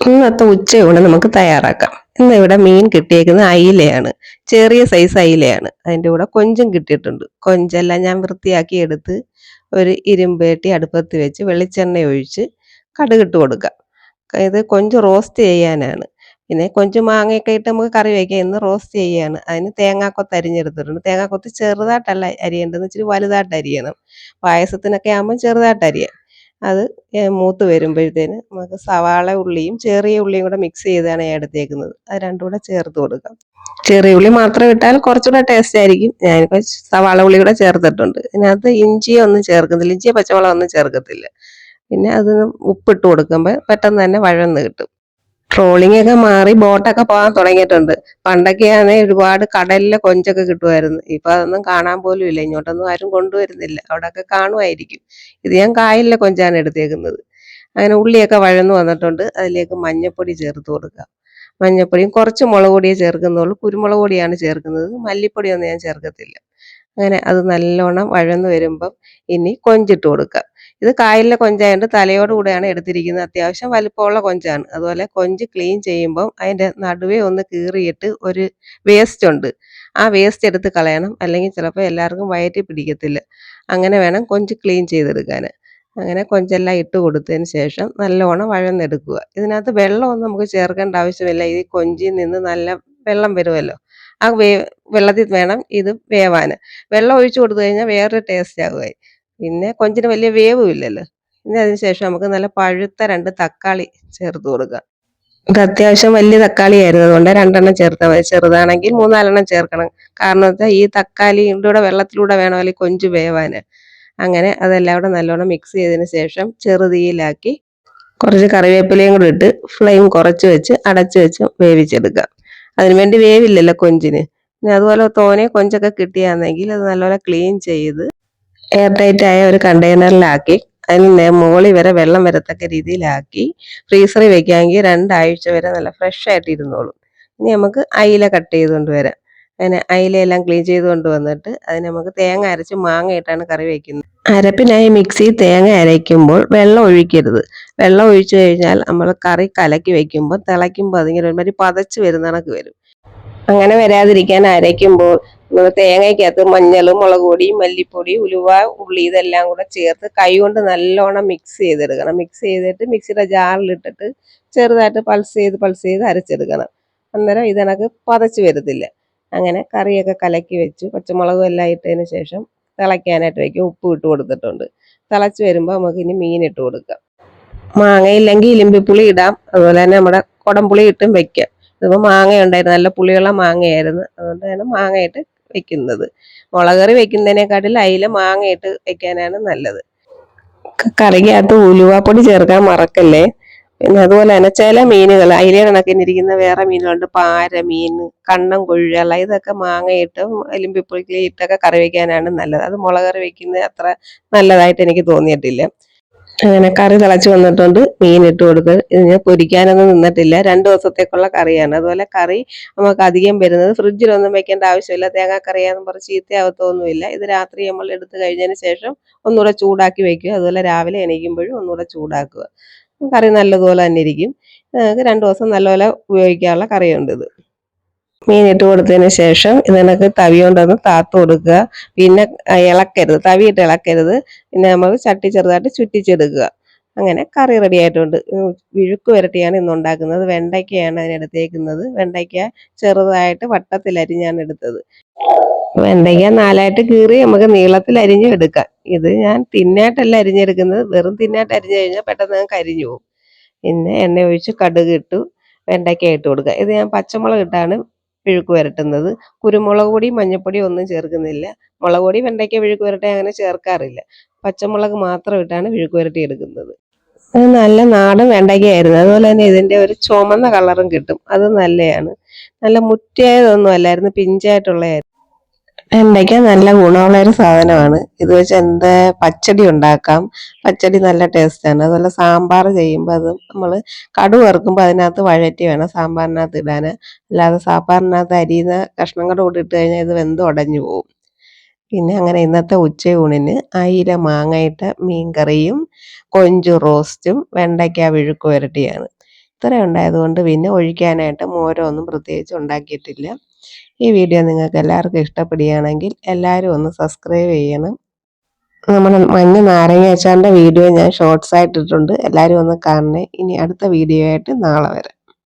ഇന്നത്തെ ഉച്ചയൂണ് നമുക്ക് തയ്യാറാക്കാം. ഇന്ന് ഇവിടെ മീൻ കിട്ടിയേക്കുന്നത് അയിലയാണ്. ചെറിയ സൈസ് അയിലയാണ്. അതിന്റെ കൂടെ കൊഞ്ചും കിട്ടിയിട്ടുണ്ട്. കൊഞ്ചെല്ലാം ഞാൻ വൃത്തിയാക്കി എടുത്ത് ഒരു ഇരുമ്പേട്ടി അടുപ്പത്ത് വെച്ച് വെളിച്ചെണ്ണ ഒഴിച്ച് കടുകിട്ട് കൊടുക്കാം. ഇത് കൊഞ്ച് റോസ്റ്റ് ചെയ്യാനാണ്. പിന്നെ കൊഞ്ച് മാങ്ങയൊക്കെ ഇട്ട് നമുക്ക് കറി വയ്ക്കാം ഇന്ന് റോസ്റ്റ് ചെയ്യാണ് അതിന് തേങ്ങാക്കൊത്ത് അരിഞ്ഞെടുത്തിട്ടുണ്ട്. തേങ്ങാക്കൊത്ത് ചെറുതായിട്ടല്ല അരിയേണ്ടത്. ഇച്ചിരി വലുതായിട്ട് അരിയണം. പായസത്തിനൊക്കെ ആകുമ്പോൾ ചെറുതായിട്ട് അരിയാം. അത് മൂത്ത് വരുമ്പോഴത്തേന് നമുക്ക് സവാള ഉള്ളിയും ചെറിയ ഉള്ളിയും കൂടെ മിക്സ് ചെയ്താണ് ഞാൻ എടുത്തേക്കുന്നത്. അത് രണ്ടും കൂടെ ചേർത്ത് കൊടുക്കാം. ചെറിയ ഉള്ളി മാത്രം ഇട്ടാൽ കുറച്ചുകൂടെ ടേസ്റ്റ് ആയിരിക്കും. ഞാനിപ്പോൾ സവാള ഉള്ളി കൂടെ ചേർത്തിട്ടുണ്ട്. ഇതിനകത്ത് ഇഞ്ചിയോ ഒന്നും ചേർക്കുന്നില്ല ഇഞ്ചിയോ പച്ചമുളക് ഒന്നും ചേർക്കത്തില്ല. പിന്നെ അത് ഉപ്പിട്ട് കൊടുക്കുമ്പോൾ പെട്ടെന്ന് തന്നെ വഴന്ന് കിട്ടും. ട്രോളിംഗ് ഒക്കെ മാറി ബോട്ടൊക്കെ പോകാൻ തുടങ്ങിയിട്ടുണ്ട്. പണ്ടൊക്കെ ആണെങ്കിൽ ഒരുപാട് കടലിലെ കൊഞ്ചൊക്കെ കിട്ടുമായിരുന്നു. ഇപ്പൊ അതൊന്നും കാണാൻ പോലും ഇല്ല. ഇങ്ങോട്ടൊന്നും ആരും കൊണ്ടുവരുന്നില്ല. അവിടെയൊക്കെ കാണുമായിരിക്കും. ഇത് ഞാൻ കായലിലെ കൊഞ്ചാണ് എടുത്തേക്കുന്നത്. അങ്ങനെ ഉള്ളിയൊക്കെ വഴന്നു വന്നിട്ടുണ്ട്. അതിലേക്ക് മഞ്ഞപ്പൊടി ചേർത്ത് കൊടുക്കുക മഞ്ഞപ്പൊടിയും കുറച്ച് മുളക് പൊടിയേ ചേർക്കുന്നുള്ളൂ. കുരുമുളക് പൊടിയാണ് ചേർക്കുന്നത്. മല്ലിപ്പൊടിയൊന്നും ഞാൻ ചേർക്കത്തില്ല. അങ്ങനെ അത് നല്ലോണം വഴന്നു വരുമ്പം ഇനി കൊഞ്ചിട്ട് കൊടുക്കുക ഇത് കായലിലെ കൊഞ്ചായതുകൊണ്ട് തലയോട് കൂടെയാണ് എടുത്തിരിക്കുന്നത്. അത്യാവശ്യം വലിപ്പമുള്ള കൊഞ്ചാണ്. അതുപോലെ കൊഞ്ച് ക്ലീൻ ചെയ്യുമ്പം അതിന്റെ നടുവേ ഒന്ന് കീറിയിട്ട് ഒരു വേസ്റ്റ് ഉണ്ട്. ആ വേസ്റ്റ് എടുത്ത് കളയണം. അല്ലെങ്കിൽ ചിലപ്പോൾ എല്ലാവർക്കും വയറ്റി പിടിക്കത്തില്ല. അങ്ങനെ വേണം കൊഞ്ച് ക്ലീൻ ചെയ്തെടുക്കാൻ അങ്ങനെ കൊഞ്ചെല്ലാം ഇട്ട് കൊടുത്തതിന് ശേഷം നല്ലോണം വഴന്നെടുക്കുക. ഇതിനകത്ത് വെള്ളമൊന്നും നമുക്ക് ചേർക്കേണ്ട ആവശ്യമില്ല. ഈ കൊഞ്ചിൽ നിന്ന് നല്ല വെള്ളം വരുമല്ലോ. ആ വേ വെള്ളത്തിൽ വേണം ഇത് വേവാൻ. വെള്ളം ഒഴിച്ചു കൊടുത്തു കഴിഞ്ഞാൽ വേറൊരു ടേസ്റ്റ് ആകുമായി പിന്നെ കൊഞ്ചിന് വലിയ വേവും ഇല്ലല്ലോ. പിന്നെ അതിന് ശേഷം നമുക്ക് നല്ല പഴുത്ത രണ്ട് തക്കാളി ചേർത്ത് കൊടുക്കുക ഇത് അത്യാവശ്യം വലിയ തക്കാളി ആയിരുന്നു. അതുകൊണ്ട് രണ്ടെണ്ണം ചേർത്താൽ മതി. ചെറുതാണെങ്കിൽ മൂന്നാലെണ്ണം ചേർക്കണം. കാരണം വെച്ചാൽ ഈ തക്കാളി കൂടെ വെള്ളത്തിലൂടെ വേണം അല്ലെങ്കിൽ കൊഞ്ച് വേവാന് അങ്ങനെ അതെല്ലാം കൂടെ നല്ലോണം മിക്സ് ചെയ്തതിന് ശേഷം ചെറുതീയിലാക്കി കുറച്ച് കറിവേപ്പിലയും കൂടി ഇട്ട് ഫ്ലെയിം കുറച്ച് വെച്ച് അടച്ച് വെച്ച് വേവിച്ചെടുക്കുക അതിനുവേണ്ടി വേവില്ലല്ലോ കൊഞ്ചിന്. പിന്നെ അതുപോലെ തോനെ കൊഞ്ചൊക്കെ കിട്ടിയാണെങ്കിൽ അത് നല്ലപോലെ ക്ലീൻ ചെയ്ത് എയർ ടൈറ്റ് ആയ ഒരു കണ്ടെയ്നറിലാക്കി അതിന് മുകളിൽ വരെ വെള്ളം വരത്തക്ക രീതിയിലാക്കി. ഫ്രീസറിൽ വെക്കാമെങ്കിൽ രണ്ടാഴ്ച വരെ നല്ല ഫ്രഷ് ആയിട്ട് ഇരുന്നോളും. ഇനി നമുക്ക് അയില കട്ട് ചെയ്തുകൊണ്ട് വരാം. അങ്ങനെ അയിലയെല്ലാം ക്ലീൻ ചെയ്ത് കൊണ്ടുവന്നിട്ട് അതിന് നമുക്ക് തേങ്ങ അരച്ച് മാങ്ങ ഇട്ടാണ് കറി വെക്കുന്നത്. അരപ്പിനായി മിക്സി തേങ്ങ അരയ്ക്കുമ്പോൾ വെള്ളം ഒഴിക്കരുത്. വെള്ളം ഒഴിച്ചു കഴിഞ്ഞാൽ നമ്മൾ കറി കലക്കി വെക്കുമ്പോൾ തിളയ്ക്കുമ്പോൾ അതിങ്ങനെ ഒരുമാതിരി പതച്ച് വരുന്ന കണക്ക് വരും. അങ്ങനെ വരാതിരിക്കാൻ അരയ്ക്കുമ്പോൾ തേങ്ങയ്ക്കകത്ത് മഞ്ഞളും മുളക് പൊടി മല്ലിപ്പൊടി ഉലുവ ഉള്ളി ഇതെല്ലാം കൂടെ ചേർത്ത് കൈ കൊണ്ട് നല്ലോണം മിക്സ് ചെയ്തെടുക്കണം. മിക്സ് ചെയ്തിട്ട് മിക്സിയുടെ ജാറിലിട്ടിട്ട് ചെറുതായിട്ട് പൾസ് ചെയ്ത് പൾസ് ചെയ്ത് അരച്ചെടുക്കണം. അന്നേരം ഇതിനക്ക് പതച്ച് വരത്തില്ല. അങ്ങനെ കറിയൊക്കെ കലക്കി വെച്ച്. പച്ചമുളകും എല്ലാം ഇട്ടതിന് ശേഷം തിളയ്ക്കാനായിട്ട് വയ്ക്കും. ഉപ്പ് ഇട്ട് കൊടുത്തിട്ടുണ്ട്. തിളച്ച് വരുമ്പോൾ നമുക്ക് ഇനി മീൻ ഇട്ട് കൊടുക്കാം. മാങ്ങയില്ലെങ്കിൽ ഇലിമ്പിപ്പുളി ഇടാം. അതുപോലെ തന്നെ നമ്മുടെ കുടംപുളി ഇട്ടും വെക്കാം. ഇതിപ്പോൾ മാങ്ങ ഉണ്ടായിരുന്നു നല്ല പുളിയുള്ള മാങ്ങയായിരുന്നു. അതുകൊണ്ട് തന്നെ മാങ്ങയിട്ട് വെക്കുന്നത്. മുളക് കറി വെക്കുന്നതിനെക്കാട്ടിൽ അയില മാങ്ങയിട്ട് വെക്കാനാണ് നല്ലത്. കറിക്കകത്ത് ഉലുവാപ്പൊടി ചേർക്കാൻ മറക്കല്ലേ? പിന്നെ അതുപോലെ തന്നെ ചില മീനുകൾ അയില കണക്കിനിരിക്കുന്ന വേറെ മീനുകളുണ്ട്. പാര മീൻ കണ്ണം കൊഴുകള ഇതൊക്കെ മാങ്ങയിട്ടും എലുമ്പിപ്പൊടി ഇട്ടൊക്കെ കറി വെക്കാനാണ് നല്ലത്. അത് മുളക് കറി വെക്കുന്നത് അത്ര നല്ലതായിട്ട് എനിക്ക് തോന്നിയിട്ടില്ല. അങ്ങനെ കറി തിളച്ച് വന്നിട്ടുണ്ട്. മീൻ ഇട്ട് കൊടുത്ത്. ഇത് ഞാൻ പൊരിക്കാനൊന്നും നിന്നിട്ടില്ല. രണ്ട് ദിവസത്തേക്കുള്ള കറിയാണ്. അതുപോലെ കറി നമുക്ക് അധികം വരുന്നത് ഫ്രിഡ്ജിലൊന്നും വെക്കേണ്ട ആവശ്യമില്ല. തേങ്ങാ കറിയാന്ന് പറഞ്ഞ് ചീത്തയാവത്തൊന്നുമില്ല. ഇത് രാത്രി നമ്മൾ എടുത്തു കഴിഞ്ഞതിന് ശേഷം ഒന്നുകൂടെ ചൂടാക്കി വെക്കുക. അതുപോലെ രാവിലെ എണീക്കുമ്പോഴും ഒന്നുകൂടെ ചൂടാക്കുക. കറി നല്ലതുപോലെ തന്നെ ഇരിക്കും. നമുക്ക് രണ്ട് ദിവസം നല്ലപോലെ ഉപയോഗിക്കാനുള്ള കറിയുണ്ട് ഇത്. മീൻ ഇട്ട് കൊടുത്തതിന് ശേഷം ഇതിനൊക്കെ തവി കൊണ്ടൊന്ന് താത്ത് കൊടുക്കുക. പിന്നെ ഇളക്കരുത്. തവി തവിയിട്ട് ഇളക്കരുത്. പിന്നെ നമ്മൾ ചട്ടി ചെറുതായിട്ട് ചുറ്റിച്ചെടുക്കുക. അങ്ങനെ കറി റെഡി ആയിട്ടുണ്ട്. വിഴുക്ക് വരട്ടിയാണ് ഇന്ന് ഉണ്ടാക്കുന്നത്. വെണ്ടയ്ക്കയാണ് അതിനെടുത്തേക്കുന്നത് വെണ്ടയ്ക്ക ചെറുതായിട്ട് വട്ടത്തിൽ അരിഞ്ഞാണ് എടുത്തത്. വെണ്ടയ്ക്ക നാലായിട്ട് കീറി നമുക്ക് നീളത്തിൽ അരിഞ്ഞു എടുക്കാം. ഇത് ഞാൻ തിന്നായിട്ടല്ല അരിഞ്ഞെടുക്കുന്നത്. വെറും തിന്നായിട്ട് അരിഞ്ഞു കഴിഞ്ഞാൽ പെട്ടെന്ന് ഞാൻ അരിഞ്ഞു പോകും. പിന്നെ എണ്ണ ഒഴിച്ച് കടുക് ഇട്ടു വെണ്ടയ്ക്ക ഇട്ട് കൊടുക്കുക. ഇത് ഞാൻ പച്ചമുളക് ഇട്ടാണ് വിഴുക്ക് വരട്ടുന്നത് കുരുമുളക് പൊടി മഞ്ഞൾപ്പൊടി ഒന്നും ചേർക്കുന്നില്ല. മുളക് പൊടി വെണ്ടയ്ക്ക വിഴുക്ക് വരട്ടെ അങ്ങനെ ചേർക്കാറില്ല. പച്ചമുളക് മാത്രം ഇട്ടാണ് വിഴുക്ക് വരട്ടി എടുക്കുന്നത്. അത് നല്ല നാടൻ വെണ്ടയ്ക്കയായിരുന്നു. അതുപോലെ തന്നെ ഇതിന്റെ ഒരു ചുമന്ന കളറും കിട്ടും. അത് നല്ലതാണ് നല്ല മുറ്റയായതൊന്നും അല്ലായിരുന്നു. പിഞ്ചായിട്ടുള്ളതായിരുന്നു വെണ്ടയ്ക്ക നല്ല ഗുണമുള്ള ഒരു സാധനമാണ്. ഇത് വെച്ച് എന്ത് പച്ചടി ഉണ്ടാക്കാം. പച്ചടി നല്ല ടേസ്റ്റാണ് അതുപോലെ സാമ്പാർ ചെയ്യുമ്പോൾ അത് നമ്മൾ കടു വറുക്കുമ്പോൾ അതിനകത്ത് വഴറ്റി വേണം സാമ്പാറിനകത്ത് ഇടാൻ അല്ലാതെ സാമ്പാറിനകത്ത് അരിയുന്ന കഷ്ണങ്ങളുടെ കൂടെ ഇട്ട് കഴിഞ്ഞാൽ ഇത് വെന്ത് ഉടഞ്ഞു പോകും പിന്നെ അങ്ങനെ ഇന്നത്തെ ഉച്ചയൂണിന് അയില മാങ്ങയിട്ട മീൻകറിയും കൊഞ്ച് റോസ്റ്റും വെണ്ടയ്ക്ക വിഴുക്ക് വരട്ടിയാണ്. ഇത്ര ഉണ്ടായതുകൊണ്ട് പിന്നെ ഒഴിക്കാനായിട്ട് മോരൊന്നും പ്രത്യേകിച്ച് ഉണ്ടാക്കിയിട്ടില്ല. ഈ വീഡിയോ നിങ്ങൾക്ക് എല്ലാവർക്കും ഇഷ്ടപ്പെടുകയാണെങ്കിൽ എല്ലാവരും ഒന്ന് സബ്സ്ക്രൈബ് ചെയ്യണം. നമ്മുടെ മഞ്ഞ നാരങ്ങ അച്ചാറിന്റെ വീഡിയോ ഞാൻ ഷോർട്സ് ആയിട്ടിട്ടുണ്ട്. എല്ലാവരും ഒന്ന് കാണണേ. ഇനി അടുത്ത വീഡിയോ ആയിട്ട് നാളെ വരാം.